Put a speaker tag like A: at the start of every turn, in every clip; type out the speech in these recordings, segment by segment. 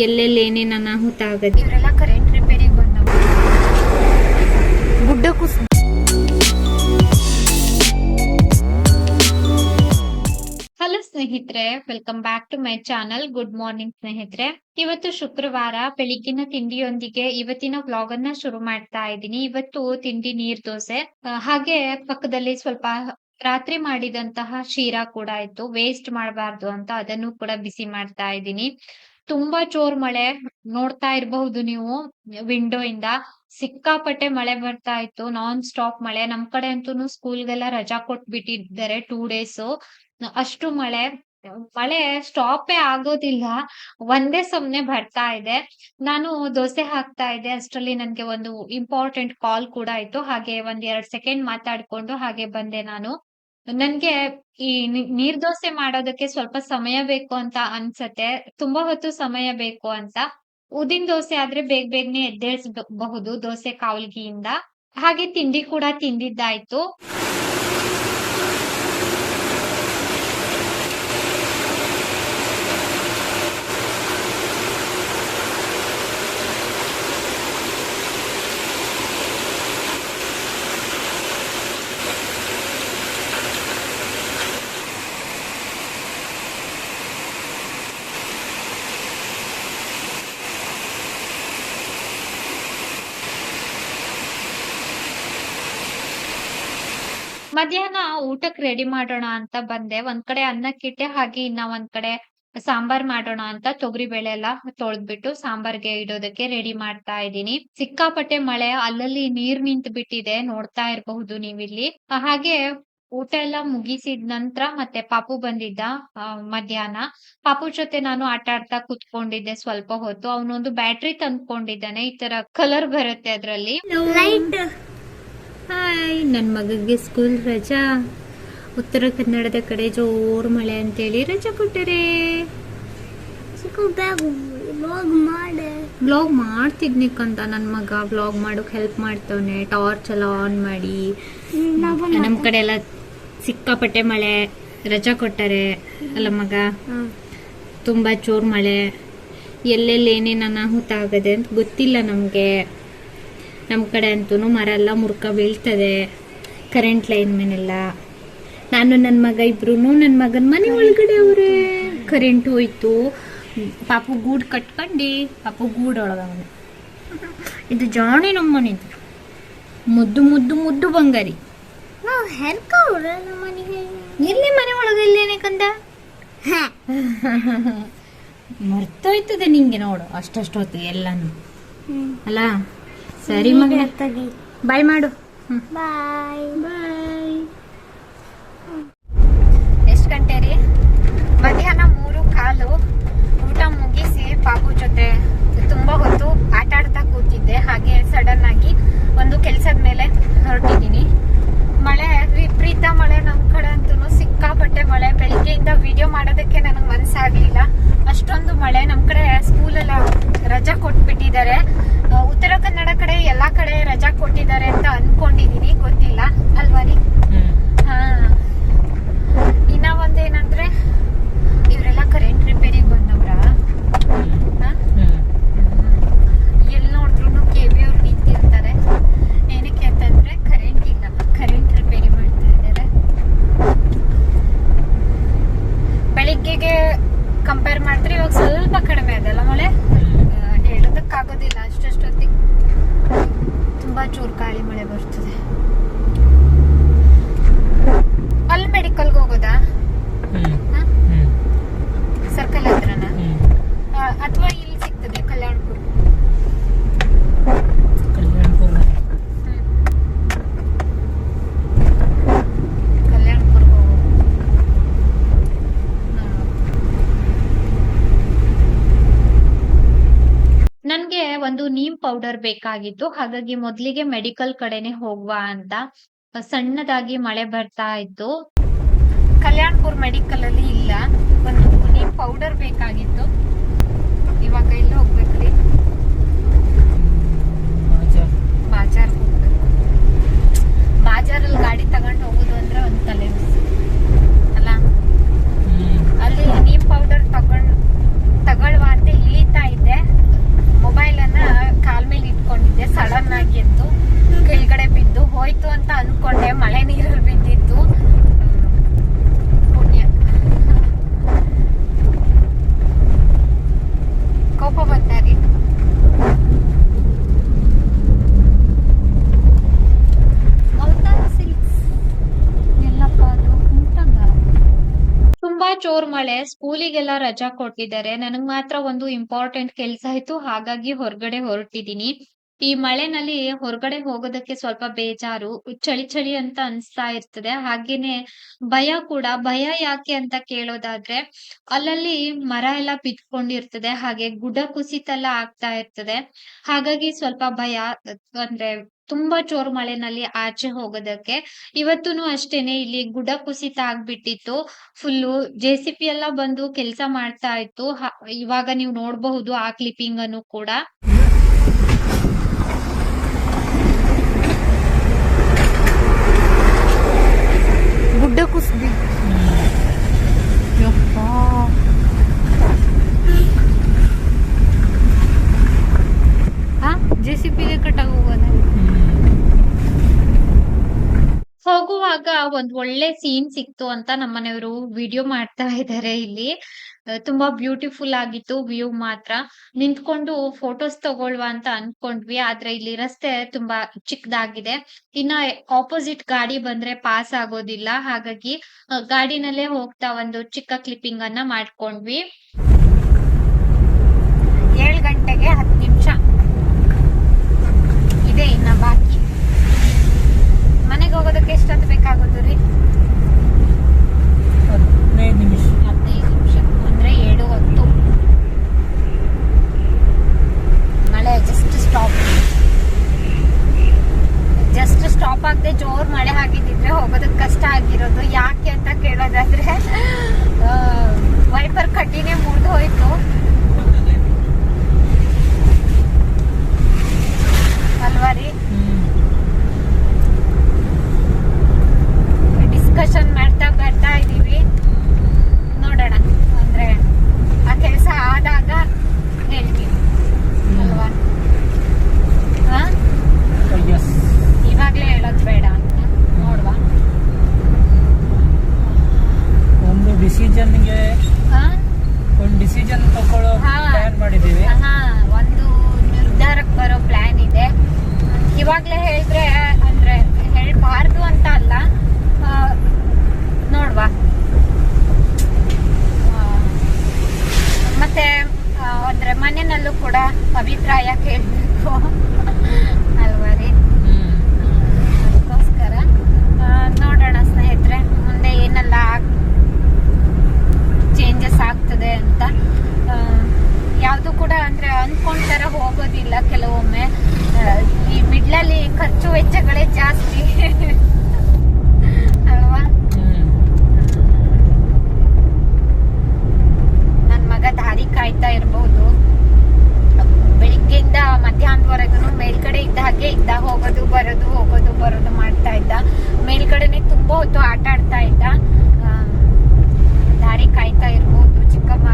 A: ಎಲ್ಲೆಲ್ಲಿ ಏನೇನು ಅನಾಹುತ ಆಗತ್ತೆ?
B: ಇವರೆಲ್ಲ ಕರೆಂಟ್ ರಿಪೇರಿಗೆ ಬಂದವ ಗುಡ್ಡಕ್ಕೂ ಸ-
A: ಹಲೋ ಸ್ನೇಹಿತರೆ welcome back to my channel good morning ಸ್ನೇಹಿತರೆ. ಇವತ್ತು ಶುಕ್ರವಾರ ಬೆಳಿಗ್ಗಿನ ತಿಂಡಿಯೊಂದಿಗೆ ಇವತ್ತಿನ ವ್ಲಾಗ್ ಅನ್ನ ಶುರು ಮಾಡ್ತಾ ಇದ್ದೀನಿ. ಇವತ್ತು ತಿಂಡಿ ನೀರ್ ದೋಸೆ. ಹಾಗೆ ಪಕ್ಕದಲ್ಲಿ ಸ್ವಲ್ಪ ರಾತ್ರಿ ಮಾಡಿದಂತಹ ಶೀರಾ ಕೂಡ ಇತ್ತು. ವೇಸ್ಟ್ ಮಾಡಬಾರ್ದು ಅಂತ ಅದನ್ನು ಕೂಡ ಬಿಸಿ ಮಾಡ್ತಾ ಇದ್ದೀನಿ. ತುಂಬಾ ಜೋರ್ ಮಳೆ ನೋಡ್ತಾ ಇರಬಹುದು ನೀವು ವಿಂಡೋ ಇಂದ. ಸಿಕ್ಕಾಪಟ್ಟೆ ಮಳೆ ಬರ್ತಾ ಇತ್ತು ನಾನ್ ಸ್ಟಾಪ್ ಮಳೆ. ನಮ್ ಕಡೆ ಅಂತೂ ಸ್ಕೂಲ್ಗೆಲ್ಲ ರಜಾ ಕೊಟ್ಬಿಟ್ಟಿದ್ದಾರೆ ಟೂ ಡೇಸ್ ಅಷ್ಟು ಮಳೆ ಮಳೆ ಸ್ಟಾಪೇ ಆಗೋದಿಲ್ಲ. ಒಂದೇ ಸಮ್ನೆ ಬರ್ತಾ ಇದೆ. ನಾನು ದೋಸೆ ಹಾಕ್ತಾ ಇದ್ದೆ, ಅಷ್ಟರಲ್ಲಿ ನನ್ಗೆ ಒಂದು ಇಂಪಾರ್ಟೆಂಟ್ ಕಾಲ್ ಕೂಡ ಇತ್ತು ಹಾಗೆ ಒಂದ್ ಎರಡ್ ಸೆಕೆಂಡ್ ಮಾತಾಡ್ಕೊಂಡು ಹಾಗೆ ಬಂದೆ ನಾನು. ನನ್ಗೆ ಈ ನೀರ್ ದೋಸೆ ಮಾಡೋದಕ್ಕೆ ಸ್ವಲ್ಪ ಸಮಯ ಬೇಕು ಅಂತ ಅನ್ಸತ್ತೆ. ತುಂಬಾ ಹೊತ್ತು ಸಮಯ ಬೇಕು ಅಂತ. ಉದಿನ್ ದೋಸೆ ಆದ್ರೆ ಬೇಗ ಬೇಗನೆ ಎದ್ದೇಳಿಸಬಹುದು ದೋಸೆ ಕಾವಲ್ಗಿಯಿಂದ ಹಾಗೆ ತಿಂಡಿ ಕೂಡ ತಿಂದಿದ್ದಾಯ್ತು. ಮಧ್ಯಾಹ್ನ ಊಟಕ್ ರೆಡಿ ಮಾಡೋಣ ಅಂತ ಬಂದೆ. ಒಂದ್ ಕಡೆ ಅನ್ನಕ್ಕಿಟ್ಟೆ ಹಾಗೆ ಇನ್ನ ಒಂದ್ ಕಡೆ ಸಾಂಬಾರ್ ಮಾಡೋಣ ಅಂತ ತೊಗರಿ ಬೇಳೆ ಎಲ್ಲ ತೊಳೆದ್ಬಿಟ್ಟು ಸಾಂಬಾರ್ಗೆ ಇಡೋದಕ್ಕೆ ರೆಡಿ ಮಾಡ್ತಾ ಇದ್ದೀನಿ. ಸಿಕ್ಕಾಪಟ್ಟೆ ಮಳೆ, ಅಲ್ಲಲ್ಲಿ ನೀರ್ ನಿಂತು ಬಿಟ್ಟಿದೆ ನೋಡ್ತಾ ಇರಬಹುದು ನೀವಿಲ್ಲಿ. ಹಾಗೆ ಊಟ ಎಲ್ಲ ಮುಗಿಸಿದ ನಂತರ ಮತ್ತೆ ಪಾಪು ಬಂದಿದ್ದ ಮಧ್ಯಾಹ್ನ. ಪಾಪು ಜೊತೆ ನಾನು ಆಟ ಆಡ್ತಾ ಕುತ್ಕೊಂಡಿದ್ದೆ ಸ್ವಲ್ಪ ಹೊತ್ತು. ಅವನೊಂದು ಬ್ಯಾಟ್ರಿ ತಂದ್ಕೊಂಡಿದ್ದಾನೆ. ಈ ತರ ಕಲರ್ ಬರುತ್ತೆ ಅದ್ರಲ್ಲಿ. ಹಾಯ್ ನನ್ನ ಮಗಗೆ ಸ್ಕೂಲ್ ರಜಾ. ಉತ್ತರ ಕನ್ನಡದ ಕಡೆ ಜೋರು ಮಳೆ ಅಂತೇಳಿ ರಜಾ ಕೊಟ್ಟರೆ. ಬ್ಲಾಗ್ ಮಾಡ್ತಿದ್ನಿ ಕಂತ ನನ್ನ ಮಗ ಬ್ಲಾಗ್ ಮಾಡೋಕೆ ಹೆಲ್ಪ್ ಮಾಡ್ತವನೆ ಟಾರ್ಚ್ ಎಲ್ಲ ಆನ್ ಮಾಡಿ. ನಮ್ಮ ಕಡೆ ಎಲ್ಲ ಸಿಕ್ಕಾಪಟ್ಟೆ ಮಳೆ ರಜಾ ಕೊಟ್ಟರೆ. ಅಲ್ಲ ಮಗ ತುಂಬಾ ಜೋರ್ ಮಳೆ. ಎಲ್ಲೆಲ್ಲಿ ಏನೇನು ಅನಾಹುತ ಆಗದೆ ಅಂತ ಗೊತ್ತಿಲ್ಲ ನಮಗೆ. ನಮ್ಮ ಕಡೆ ಅಂತೂ ಮರ ಎಲ್ಲ ಮುರ್ಕ ಬೀಳ್ತದೆ ಕರೆಂಟ್ ಲೈನ್ ಮೇನೆಲ್ಲ. ನಾನು ನನ್ನ ಮಗ ಇಬ್ರು ನನ್ನ ಮಗನ ಮನೆ ಒಳಗಡೆ ಅವರೇ. ಕರೆಂಟ್ ಹೋಯ್ತು. ಪಾಪು ಗೂಡ್ ಕಟ್ಕೊಂಡು ಪಾಪು ಗೂಡ್ ಒಳಗ ಇದು ಜಾಣಿ ನಮ್ಮ ಮನೆ ಮುದ್ದು ಮುದ್ದು ಮುದ್ದು ಬಂಗಾರಿ. ಇಲ್ಲಿ ಮನೆ ಒಳಗೆ ಇಲ್ಲೇನೆ ಕಂದ? ಮರ್ತೋಯ್ತದೆ ನಿಂಗೆ ನೋಡು ಅಷ್ಟಷ್ಟು ಹೊತ್ತು ಎಲ್ಲಾನು ಅಲ್ಲ? ಸರಿ ಮಗ ಬಾಯ್ ಮಾಡು.
B: ಬಾಯ್.
A: ಬಾಯ್.
B: ಎಷ್ಟು ಗಂಟೆ ರೀ? ಮಧ್ಯಾಹ್ನ ಮೂರು ಕಾಲು ಊಟ ಮುಗಿಸಿ ಪಾಪು ಜೊತೆ ತುಂಬಾ ಹೊತ್ತು ಆಟ ಆಡ್ತಾ ಕೂತಿದ್ದೆ. ಹಾಗೆ ಸಡನ್ ಆಗಿ ಒಂದು ಕೆಲ್ಸದ ಮೇಲೆ ಹೊರಟಿದ್ದೀನಿ. ಮಳೆ ವಿಪರೀತ ಮಳೆ ನಮ್ ಕಡೆ ಅಂತೂ ಸಿಕ್ಕಾಪಟ್ಟೆ ಮಳೆ. ಬೆಳಿಗ್ಗೆಯಿಂದ ವಿಡಿಯೋ ಮಾಡೋದಕ್ಕೆ ನನಗೆ ಮನ್ಸಾಗ್ಲಿಲ್ಲ. ಅಷ್ಟೊಂದು ಮಳೆ ನಮ್ ಕಡೆ ಸ್ಕೂಲ್ ಎಲ್ಲ ರಜಾ ಕೊಟ್ಬಿಟ್ಟಿದ್ದಾರೆ ಆ, ಉತ್ತರ ಕನ್ನಡ ಕಡೆ ಎಲ್ಲಾ ಕಡೆ ರಜಾ ಕೊಟ್ಟಿದ್ದಾರೆ ಅಂತ ಅನ್ಕೊಂಡಿದೀನಿ ಗೊತ್ತಿಲ್ಲ ಅಲ್ವಾ ರೀ ಹಾ ಇನ್ನ ಒಂದೇನಂದ್ರೆ ಇವರೆಲ್ಲ ಕರೆಂಟ್ ರಿಪೇರಿಗೆ ಬಂದವ್ರ ಎಲ್ಲಿ ನೋಡಿದ್ರು ಕೆ ಬಿ ಅವ್ರು ನಿಂತಿರ್ತಾರೆ ಏನಕ್ಕೆ ಅಂತಂದ್ರೆ ಕರೆಂಟ್ ಇಲ್ಲ ಕರೆಂಟ್ ರಿಪೇರಿ ಮಾಡ್ತಾ ಇದ್ದಾರೆ ಬೆಳಿಗ್ಗೆಗೆ ಕಂಪೇರ್ ಮಾಡಿದ್ರೆ ಇವಾಗ ಸ್ವಲ್ಪ ಕಡಿಮೆ ಅದಲ್ಲ ಮಳೆ ಆ, ಹೇಳೋದಕ್ಕಾಗೋದಿಲ್ಲ ಅಷ್ಟಷ್ಟೊತ್ತಿಗೆ ತುಂಬಾ ಜೋರ್ ಗಾಳಿ ಮಳೆ ಬರ್ತದೆ ಅಲ್ಲಿ ಮೆಡಿಕಲ್ಗೆ ಹೋಗೋದಾ ಸರ್ಕಲ್ ಹತ್ರನ ಅಥವಾ ಇಲ್ಲಿ ಸಿಗ್ತದೆ ಕಲ್ಯಾಣಪುರ ಕಲ್ಯಾಣಪುರ್ಗೆ ಹೋಗು
A: ನನ್ಗೆ ಒಂದು ನೀಮ್ ಪೌಡರ್ ಬೇಕಾಗಿತ್ತು. ಹಾಗಾಗಿ ಮೊದ್ಲಿಗೆ ಮೆಡಿಕಲ್ ಕಡೆನೆ ಹೋಗುವ ಅಂತ ಸಣ್ಣದಾಗಿ ಮಳೆ ಬರ್ತಾ ಇತ್ತು.
B: ಕಲ್ಯಾಣ್ಪುರ್ ಮೆಡಿಕಲ್ ಅಲ್ಲಿ ಇಲ್ಲ. ಒಂದು ನೀಮ್ ಪೌಡರ್ ಬೇಕಾಗಿತ್ತು. ಇವಾಗ ಎಲ್ಲಿ ಹೋಗ್ಬೇಕ್ರಿ ಬಾಜಾರ್ ಹೋಗ್ಬೇಕು ಬಾಜಾರಲ್ಲಿ ಗಾಡಿ ತಗೊಂಡು ಹೋಗುದು ಅಂದ್ರೆ ಒಂದ್ ತಲೆ ಬಿಸಿ ಅಲ್ಲ ಅಲ್ಲಿ ನೀಮ್ ಪೌಡರ್ ತಗೊಂಡ್ ತಗೊಳ್ವಾ ಅಂತ ಇಳಿತಾ ಇದ್ದೆ
C: ಜೋರ್ ಮಳೆ ಸ್ಕೂಲಿಗೆಲ್ಲ ರಜಾ ಕೊಟ್ಟಿದ್ದಾರೆ. ನನಗ್ ಮಾತ್ರ ಒಂದು ಇಂಪಾರ್ಟೆಂಟ್ ಕೆಲ್ಸ ಇತ್ತು ಹಾಗಾಗಿ ಹೊರಗಡೆ ಹೊರಟಿದೀನಿ. ಈ ಮಳೆನಲ್ಲಿ ಹೊರಗಡೆ ಹೋಗೋದಕ್ಕೆ ಸ್ವಲ್ಪ ಬೇಜಾರು, ಚಳಿ ಚಳಿ ಅಂತ ಅನ್ಸ್ತಾ ಇರ್ತದೆ. ಹಾಗೇನೆ ಭಯ ಕೂಡ. ಭಯ ಯಾಕೆ ಅಂತ ಕೇಳೋದಾದ್ರೆ, ಅಲ್ಲಲ್ಲಿ ಮರ ಎಲ್ಲ ಬಿದ್ಕೊಂಡಿರ್ತದೆ ಹಾಗೆ ಗುಡ್ಡ ಕುಸಿತ ಎಲ್ಲ ಆಗ್ತಾ ಇರ್ತದೆ. ಹಾಗಾಗಿ ಸ್ವಲ್ಪ ಭಯ, ಅಂದ್ರೆ ತುಂಬಾ ಚೋರ್ ಮಳೆನಲ್ಲಿ ಆಚೆ ಹೋಗೋದಕ್ಕೆ. ಇವತ್ತೂನು ಅಷ್ಟೇನೆ, ಇಲ್ಲಿ ಗುಡ್ಡ ಕುಸಿತ ಆಗ್ಬಿಟ್ಟಿತ್ತು. ಫುಲ್ಲು ಜೆ ಸಿ ಪಿ ಎಲ್ಲ ಬಂದು ಕೆಲಸ ಮಾಡ್ತಾ ಇತ್ತು. ಇವಾಗ ನೀವು ನೋಡಬಹುದು ಆ ಕ್ಲಿಪ್ಪಿಂಗ್ ಅನ್ನು ಕೂಡ.
A: ಗುಡ್ಡ ಕುಸಿದಿ ಜೆ ಸಿ ಪಿಗೆ ಕಟ್ಟಾಗ ಹೋಗೋದ
C: ಹೋಗುವಾಗ ಒಂದ್ ಒಳ್ಳೆ ಸೀನ್ ಸಿಕ್ತು ಅಂತ ನಮ್ಮನೆಯವರು ವಿಡಿಯೋ ಮಾಡ್ತಾ ಇದ್ದಾರೆ ಇಲ್ಲಿ. ತುಂಬಾ ಬ್ಯೂಟಿಫುಲ್ ಆಗಿತ್ತು ವ್ಯೂ ಮಾತ್ರ. ನಿಂತ್ಕೊಂಡು ಫೋಟೋಸ್ ತಗೊಳ್ವಾ ಅಂತ ಅನ್ಕೊಂಡ್ವಿ, ಆದ್ರೆ ಇಲ್ಲಿ ರಸ್ತೆ ತುಂಬಾ ಚಿಕ್ಕದಾಗಿದೆ. ಇನ್ನ ಆಪೋಸಿಟ್ ಗಾಡಿ ಬಂದ್ರೆ ಪಾಸ್ ಆಗೋದಿಲ್ಲ. ಹಾಗಾಗಿ ಗಾಡಿನಲ್ಲೇ ಹೋಗ್ತಾ ಒಂದು ಚಿಕ್ಕ ಕ್ಲಿಪ್ಪಿಂಗ್ ಅನ್ನ ಮಾಡ್ಕೊಂಡ್ವಿ.
A: ಏಳು ಗಂಟೆಗೆ ಹತ್ತು ನಿಮಿಷ. ಇದೆ ಇನ್ನ ಬಾಕಿ. ಮನೆಗೆ ಹೋಗೋದಕ್ಕೆ ಎಷ್ಟೊತ್ತು ಬೇಕಾಗುತ್ತೆ ರೀ
B: ಹದಿನೈದು ನಿಮಿಷ.
A: ಹದಿನೈದು ನಿಮಿಷ ಅಂದ್ರೆ ಏಳು ಹೊತ್ತು. ಮಳೆ ಜಸ್ಟ್ ಸ್ಟಾಪ್ ಜಸ್ಟ್ ಸ್ಟಾಪ್ ಆಗದೆ ಜೋರ್ ಮಳೆ ಆಗಿದ್ದಿದ್ರೆ ಹೋಗೋದಕ್ಕೆ ಕಷ್ಟ ಆಗಿರೋದು. ಯಾಕೆ ಅಂತ ಕೇಳೋದಾದ್ರೆ ವೈಪರ್ ಕಡ್ಡಿನೇ ಮುರಿದು ಹೋಯ್ತು. ಅಲ್ವಾ ರೀ? ಡಿಸ್ಕಷನ್ ಮಾಡ್ತಾ ಬರ್ತಾ ಇದೀವಿ. ನೋಡೋಣ. ಅಂದ್ರೆ ಆ ಕೆಲಸ ಆದಾಗ ಹೇಳ್ತೀವಿ ಅಲ್ವಾ ಹಾ
B: ಎಸ್
A: ಇವಾಗ್ಲೇ ಹೇಳೋದು ಬೇಡ ಅಂತ ನೋಡ್ವಾ
B: ಒಂದು ಡಿಸಿಷನ್ಗೆ
A: ಹಾ
B: ಒಂದು ಡಿಸಿಷನ್ ತಗೊಳ್ಳೋ
A: ಹಾ.
B: ಪ್ಲಾನ್ ಮಾಡಿದ್ದೀವಿ
A: ಹಾ ಒಂದು ನಿರ್ಧಾರಕ್ಕೆ ಬರೋ ಪ್ಲಾನ್ ಇದೆ ಇವಾಗ್ಲೇ ಹೇಳಿದ್ರೆ ಅಂದ್ರೆ ಹೇಳ್ಬಾರ್ದು ಅಂತ ಅಲ್ಲ ಆ, ನೋಡ್ವಾ ಆ, ಮತ್ತೆ ಆ, ಅಂದ್ರೆ ಮನೆಯಲ್ಲೂ ಕೂಡ ಅಭಿಪ್ರಾಯ ಕೇಳಬೇಕು ಅಲ್ವಾ ರೀ ಅದಕ್ಕೋಸ್ಕರ ಆ, ನೋಡೋಣ ಸ್ನೇಹಿತರೆ ಮುಂದೆ ಏನೆಲ್ಲ ಚೇಂಜಸ್ ಆಗ್ತದೆ ಅಂತ ಯಾವುದು ಕೂಡ ಅಂದ್ರೆ ಅನ್ಕೊಂಡ್ ತರ ಹೋಗೋದಿಲ್ಲ ಕೆಲವೊಮ್ಮೆ ಆ, ಈ ಮಿಡ್ಲಲ್ಲಿ ಖರ್ಚು ವೆಚ್ಚಗಳೇ ಜಾಸ್ತಿ ಅಲ್ವಾ ನನ್ ಮಗ ದಾರಿ ಕಾಯ್ತಾ ಇರ್ಬೋದು ಬೆಳಿಗ್ಗೆಯಿಂದ ಮಧ್ಯಾಹ್ನದವರೆಗೂ ಮೇಲ್ಗಡೆ ಇದ್ದ ಹಾಗೆ ಇದ್ದ ಹೋಗೋದು ಬರೋದು ಹೋಗೋದು ಬರೋದು ಮಾಡ್ತಾ ಇದ್ದ ಮೇಲ್ಗಡೆನೆ ತುಂಬಾ ಹೊತ್ತು ಆಟ ಆಡ್ತಾ ಇದ್ದ ಆ, ದಾರಿ ಕಾಯ್ತಾ ಇರ್ಬೋದು ಚಿಕ್ಕಮ್ಮ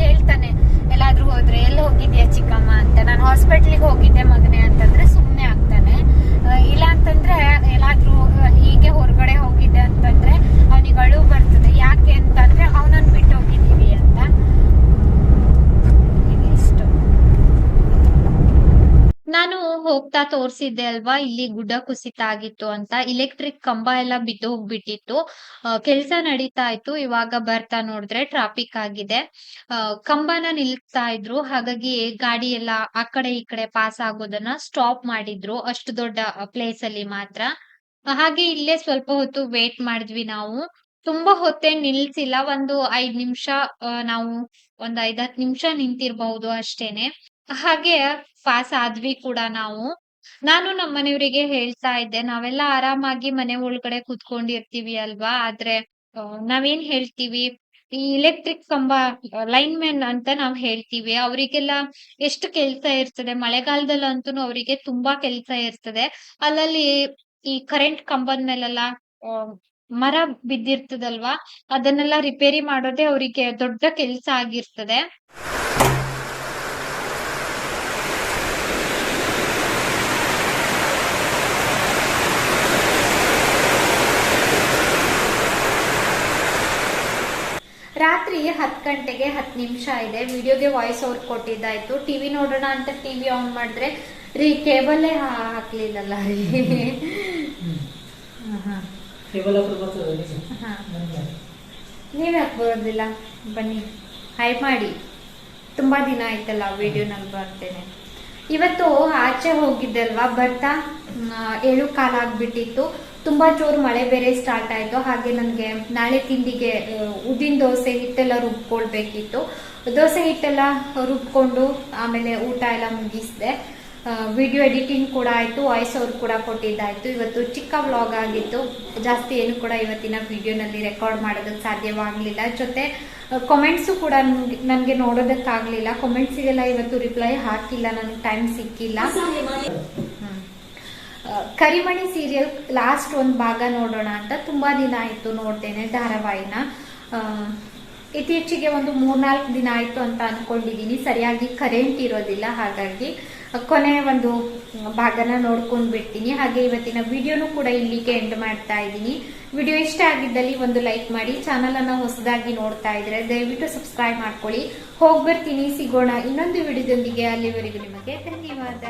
A: ಕೇಳ್ತಾನೆ ಎಲ್ಲಾದ್ರೂ ಹೋದ್ರೆ ಎಲ್ಲಿ ಹೋಗಿದ್ಯಾ ಚಿಕ್ಕಮ್ಮ ಅಂತ ನಾನು ಹಾಸ್ಪಿಟ್ಲಿಗೆ ಹೋಗಿದ್ದೆ ಮಗನೇ ಅಂತಂದ್ರೆ ಸುಮ್ಮನೆ ಆಗ್ತಾನೆ ಆ, ಇಲ್ಲ ಅಂತಂದ್ರೆ ಎಲ್ಲಾದ್ರೂ ಹೀಗೆ ಹೊರಗಡೆ ಹೋಗಿದ್ದೆ ಅಂತಂದ್ರೆ ಅವನಿಗೆ ಅಳು ಬರ್ತದೆ ಯಾಕೆ ಅಂತಂದ್ರೆ ಅವನನ್ನ ಬಿಟ್ಟು ಹೋಗಿದೀವಿ ಅಂತ ಹೀಗೆ ಇಷ್ಟು
C: ನಾನು ಹೋಗ್ತಾ ತೋರ್ಸಿದ್ದೆ ಅಲ್ವಾ? ಇಲ್ಲಿ ಗುಡ್ಡ ಕುಸಿತ ಆಗಿತ್ತು ಅಂತ. ಇಲೆಕ್ಟ್ರಿಕ್ ಕಂಬ ಎಲ್ಲ ಬಿದ್ದು ಹೋಗ್ಬಿಟ್ಟಿತ್ತು. ಕೆಲಸ ನಡೀತಾ ಇತ್ತು. ಇವಾಗ ಬರ್ತಾ ನೋಡಿದ್ರೆ ಟ್ರಾಫಿಕ್ ಆಗಿದೆ. ಕಂಬನ ನಿಲ್ತಾ ಇದ್ರು. ಹಾಗಾಗಿ ಗಾಡಿ ಎಲ್ಲ ಆ ಕಡೆ ಈ ಕಡೆ ಪಾಸ್ ಆಗೋದನ್ನ ಸ್ಟಾಪ್ ಮಾಡಿದ್ರು. ಅಷ್ಟು ದೊಡ್ಡ ಪ್ಲೇಸ್ ಅಲ್ಲಿ ಮಾತ್ರ. ಹಾಗೆ ಇಲ್ಲೇ ಸ್ವಲ್ಪ ಹೊತ್ತು ವೇಟ್ ಮಾಡಿದ್ವಿ ನಾವು. ತುಂಬಾ ಹೊತ್ತೇ ನಿಲ್ಸಿಲ್ಲ. ಒಂದು ಐದ್ ನಿಮಿಷ ನಾವು ಒಂದ್ ಐದ್ ಹತ್ ನಿಮಿಷ ನಿಂತಿರ್ಬಹುದು ಅಷ್ಟೇನೆ. ಹಾಗೆ ಪಾಸ್ ಆದ್ವಿ ಕೂಡ ನಾವು. ನಾನು ನಮ್ಮ ಮನೆಯವರಿಗೆ ಹೇಳ್ತಾ ಇದ್ದೆ, ನಾವೆಲ್ಲ ಆರಾಮಾಗಿ ಮನೆ ಒಳಗಡೆ ಕುತ್ಕೊಂಡಿರ್ತೀವಿ ಅಲ್ವಾ? ಆದ್ರೆ ನಾವೇನ್ ಹೇಳ್ತೀವಿ? ಈ ಇಲೆಕ್ಟ್ರಿಕ್ ಕಂಬ ಲೈನ್ ಮ್ಯಾನ್ ಅಂತ ನಾವ್ ಹೇಳ್ತೀವಿ. ಅವರಿಗೆಲ್ಲ ಎಷ್ಟು ಕೆಲ್ಸ ಇರ್ತದೆ? ಮಳೆಗಾಲದಲ್ಲಂತೂ ಅವರಿಗೆ ತುಂಬಾ ಕೆಲ್ಸ ಇರ್ತದೆ. ಅಲ್ಲಲ್ಲಿ ಈ ಕರೆಂಟ್ ಕಂಬದ ಮೇಲೆಲ್ಲ ಮರ ಬಿದ್ದಿರ್ತದಲ್ವಾ? ಅದನ್ನೆಲ್ಲ ರಿಪೇರಿ ಮಾಡೋದೇ ಅವರಿಗೆ ದೊಡ್ಡ ಕೆಲ್ಸ ಆಗಿರ್ತದೆ. ರಾತ್ರಿ ಹತ್ತು ಗಂಟೆಗೆ ಹತ್ತು ನಿಮಿಷ ಇದೆ. ವಿಡಿಯೋಗೆ ವಾಯ್ಸ್ ಓವರ್ ಕೊಟ್ಟಿದ್ದಾಯ್ತು. ಟಿವಿ ನೋಡೋಣ ಅಂತ ಟಿ ವಿ ಆನ್ ಮಾಡಿದ್ರೆ ರೀ ಕೇಬಲ್ಲೇ ಹಾಕ್ಲಿಲ್ಲಲ್ಲ ರೀ.
B: ಕೇಬಲ್.
A: ನೀವ್ ಯಾಕೆ ಬರೋದಿಲ್ಲ? ಬನ್ನಿ. ಹೈ ಮಾಡಿ. ತುಂಬಾ ದಿನ ಆಯ್ತಲ್ಲ ವಿಡಿಯೋನಲ್ಲಿ ಬರ್ತೇನೆ. ಇವತ್ತು ಆಚೆ ಹೋಗಿದ್ದಲ್ವಾ ಬರ್ತಾ ಏಳು ಕಾಲ ಆಗ್ಬಿಟ್ಟಿತ್ತು. ತುಂಬಾ ಜೋರು ಮಳೆ ಬೇರೆ ಸ್ಟಾರ್ಟ್ ಆಯ್ತು. ಹಾಗೆ ನನಗೆ ನಾಳೆ ತಿಂಡಿಗೆ ಉದ್ದಿನ ದೋಸೆ ಹಿಟ್ಟೆಲ್ಲ ರುಬ್ಕೊಳ್ಬೇಕಿತ್ತು. ದೋಸೆ ಹಿಟ್ಟೆಲ್ಲ ರುಬ್ಕೊಂಡು ಆಮೇಲೆ ಊಟ ಎಲ್ಲ ಮುಗಿಸಿದೆ. ವಿಡಿಯೋ ಎಡಿಟಿಂಗ್ ಕೂಡ ಆಯಿತು ವಾಯ್ಸ್ ಅವ್ರು ಕೂಡ ಕೊಟ್ಟಿದ್ದಾಯಿತು. ಇವತ್ತು ಚಿಕ್ಕ ವ್ಲಾಗ್ ಆಗಿತ್ತು. ಜಾಸ್ತಿ ಏನು ಕೂಡ ಇವತ್ತಿನ ವಿಡಿಯೋನಲ್ಲಿ ರೆಕಾರ್ಡ್ ಮಾಡೋದಕ್ಕೆ ಸಾಧ್ಯವಾಗಲಿಲ್ಲ. ಜೊತೆ ಕಮೆಂಟ್ಸು ಕೂಡ ನನಗೆ ನೋಡೋದಕ್ಕಾಗಲಿಲ್ಲ. ಕಮೆಂಟ್ಸಿಗೆಲ್ಲ ಇವತ್ತು ರಿಪ್ಲೈ ಹಾಕಿಲ್ಲ. ನನಗೆ ಟೈಮ್ ಸಿಕ್ಕಿಲ್ಲ. ಕರಿಮಣಿ ಸೀರಿಯಲ್ ಲಾಸ್ಟ್ ಒಂದು ಭಾಗ ನೋಡೋಣ ಅಂತ ತುಂಬ ದಿನ ಆಯಿತು ನೋಡ್ತೇನೆ, ಧಾರಾವಾಹಿನ. ಇತ್ತೀಚೆಗೆ ಒಂದು ಮೂರ್ನಾಲ್ಕು ದಿನ ಆಯಿತು ಅಂತ ಅಂದ್ಕೊಂಡಿದ್ದೀನಿ ಸರಿಯಾಗಿ ಕರೆಂಟ್ ಇರೋದಿಲ್ಲ, ಹಾಗಾಗಿ. ಕೊನೆ ಒಂದು ಭಾಗನ ನೋಡ್ಕೊಂಡು ಬಿಡ್ತೀನಿ. ಹಾಗೆ ಇವತ್ತಿನ ವಿಡಿಯೋನು ಕೂಡ ಇಲ್ಲಿಗೆ ಎಂಡ್ ಮಾಡ್ತಾ ಇದ್ದೀನಿ. ವಿಡಿಯೋ ಇಷ್ಟ ಆಗಿದ್ದಲ್ಲಿ ಒಂದು ಲೈಕ್ ಮಾಡಿ ಚಾನಲ್ ಅನ್ನ ಹೊಸದಾಗಿ ನೋಡ್ತಾ ಇದ್ರೆ ದಯವಿಟ್ಟು ಸಬ್ಸ್ಕ್ರೈಬ್ ಮಾಡ್ಕೊಳ್ಳಿ. ಹೋಗ್ಬರ್ತೀನಿ ಸಿಗೋಣ ಇನ್ನೊಂದು ವಿಡಿಯೋದೊಂದಿಗೆ. ಅಲ್ಲಿವರೆಗೂ ನಿಮಗೆ ಧನ್ಯವಾದ.